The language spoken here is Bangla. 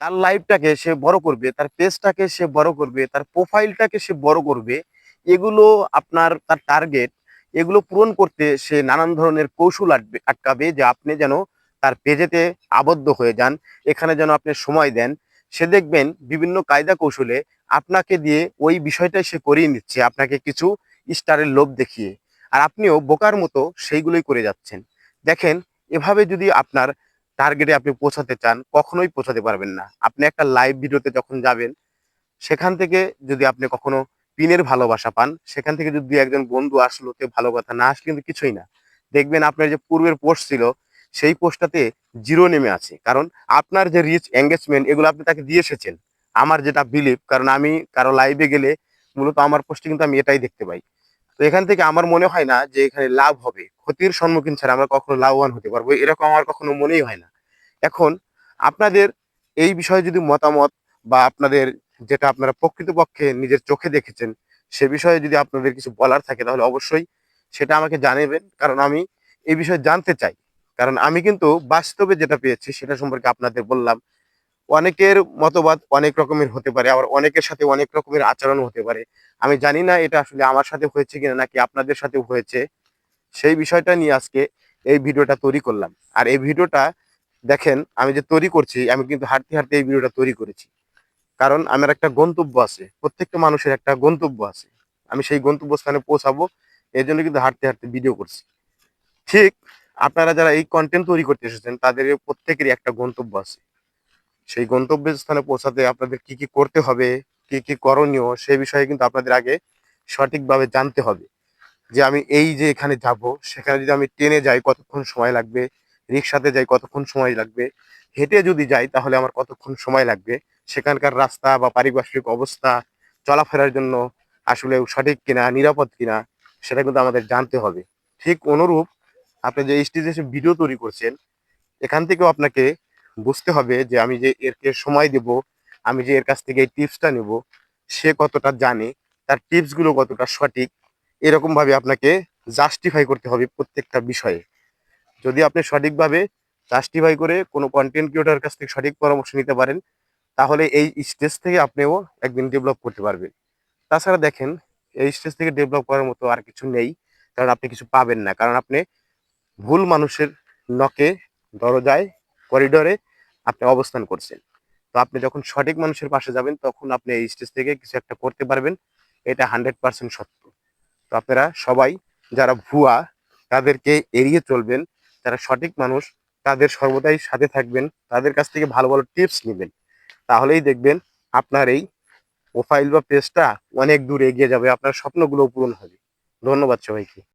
তার লাইফটাকে সে বড় করবে, তার পেজটাকে সে বড় করবে, তার প্রোফাইলটাকে সে বড় করবে, এগুলো আপনার তার টার্গেট এগুলো পূরণ করতে সে নানান ধরনের কৌশল আটবে আটকাবে যে আপনি যেন তার পেজেতে আবদ্ধ হয়ে যান, এখানে যেন আপনি সময় দেন। সে দেখবেন বিভিন্ন কায়দা কৌশলে আপনাকে দিয়ে ওই বিষয়টাই সে করিয়ে নিচ্ছে, আপনাকে কিছু স্টারের লোভ দেখিয়ে। আর আপনিও বোকার মতো সেইগুলোই করে যাচ্ছেন। দেখেন, এভাবে যদি আপনার টার্গেটে আপনি পৌঁছাতে চান, কখনোই পৌঁছাতে পারবেন না। আপনি একটা লাইভ ভিডিওতে যখন যাবেন, সেখান থেকে যদি আপনি কখনো পিনের ভালোবাসা পান, সেখান থেকে যদি একজন বন্ধু আসলো তে ভালো কথা না আসলে কিন্তু কিছুই না। দেখবেন আপনার যে পূর্বের পোস্ট ছিল, সেই পোস্টটাতে জিরো নেমে আছে। কারণ আপনার যে রিচ এঙ্গেজমেন্ট এগুলো আপনি তাকে দিয়ে এসেছেন। আমার যেটা বিলিভ কারণ আমি কারও লাইভে গেলে মূলত আমার পোস্টে কিন্তু আমি এটাই দেখতে পাই। তো এখান থেকে আমার মনে হয় না যে এখানে লাভ হবে। ক্ষতির সম্মুখীন ছাড়া আমরা কখনো লাভবান হতে পারব, এরকম আমার কখনো মনেই হয় না। এখন আপনাদের এই বিষয়ে যদি মতামত বা আপনাদের যেটা আপনারা প্রকৃতপক্ষে নিজের চোখে দেখেছেন, সে বিষয়ে যদি আপনাদের কিছু বলার থাকে তাহলে অবশ্যই সেটা আমাকে জানাবেন, কারণ আমি এই বিষয়ে জানতে চাই। কারণ আমি কিন্তু বাস্তবে যেটা পেয়েছি সেটা সম্পর্কে আপনাদের বললাম। অনেকের মতবাদ অনেক রকমের হতে পারে, আবার অনেকের সাথে অনেক রকমের আচরণ হতে পারে। আমি জানি না এটা আসলে আমার সাথে হয়েছে কিনা নাকি আপনাদের সাথে হয়েছে। সেই বিষয়টা নিয়ে আজকে এই ভিডিওটা তৈরি করলাম। আর এই ভিডিওটা দেখেন, আমি যে তৈরি করছি, আমি কিন্তু হাঁটতে হাঁটতে এই ভিডিওটা তৈরি করেছি। কারণ আমার একটা গন্তব্য আছে, প্রত্যেকটা মানুষের একটা গন্তব্য আছে। আমি সেই গন্তব্যস্থানে পৌঁছাবো এই জন্য কিন্তু হাঁটতে হাঁটতে ভিডিও করছি। ঠিক আপনারা যারা এই কন্টেন্ট তৈরি করতে এসেছেন তাদের প্রত্যেকেরই একটা গন্তব্য আছে। সেই গন্তব্যের স্থানে পৌঁছাতে আপনাদের কি কি করতে হবে, কি কি করণীয় সেই বিষয়ে কিন্তু আপনাদের আগে সঠিকভাবে জানতে হবে। যে আমি এই যে এখানে যাব, সেখানে যদি আমি ট্রেনে যাই কতক্ষণ সময় লাগবে, রিক্সাতে যাই কতক্ষণ সময় লাগবে, হেঁটে যদি যাই তাহলে আমার কতক্ষণ সময় লাগবে, সেখানকার রাস্তা বা পারিপার্শ্বিক অবস্থা, চলাফেরার জন্য আসলে সঠিক কিনা, নিরাপদ কিনা, সেটা কিন্তু আমাদের জানতে হবে। ঠিক অনুরূপ আপনি যে স্টেজে ভিডিও তৈরি করছেন, এখান থেকেও আপনাকে বুঝতে হবে যে আমি যে এরকে সময় দেব, আমি যে এর কাছ থেকে এই টিপসটা নেব, সে কতটা জানে, তার টিপসগুলো কতটা সঠিক এরকম ভাবে আপনাকে জাস্টিফাই করতে হবে প্রত্যেকটা বিষয়ে। যদি আপনি সঠিকভাবে জাস্টিফাই করে কোনো কন্টেন্ট ক্রিয়েটার কাছ থেকে সঠিক পরামর্শ নিতে পারেন, তাহলে এই স্টেজ থেকে আপনিও একদিন ডেভেলপ করতে পারবেন। তাছাড়া দেখেন, এই স্টেজ থেকে ডেভেলপ করার মতো আর কিছু নেই, কারণ আপনি কিছু পাবেন না। কারণ আপনি ভুল মানুষের নকে দরজায় করিডোরে আপনি অবস্থান করছেন। তো আপনি যখন সঠিক মানুষের পাশে যাবেন, তখন আপনি এই স্টেজ থেকে কিছু একটা করতে পারবেন। এটা হান্ড্রেড পার্সেন্ট সত্য। তো আপনারা সবাই যারা ভুয়া, তাদেরকে এড়িয়ে চলবেন। যারা সঠিক মানুষ, তাদের সর্বদাই সাথে থাকবেন। তাদের কাছ থেকে ভালো ভালো টিপস নেবেন। তাহলেই দেখবেন আপনার এই প্রোফাইল বা পেজটা অনেক দূর এগিয়ে যাবে, আপনার স্বপ্নগুলো পূরণ হবে। ধন্যবাদ সবাইকে।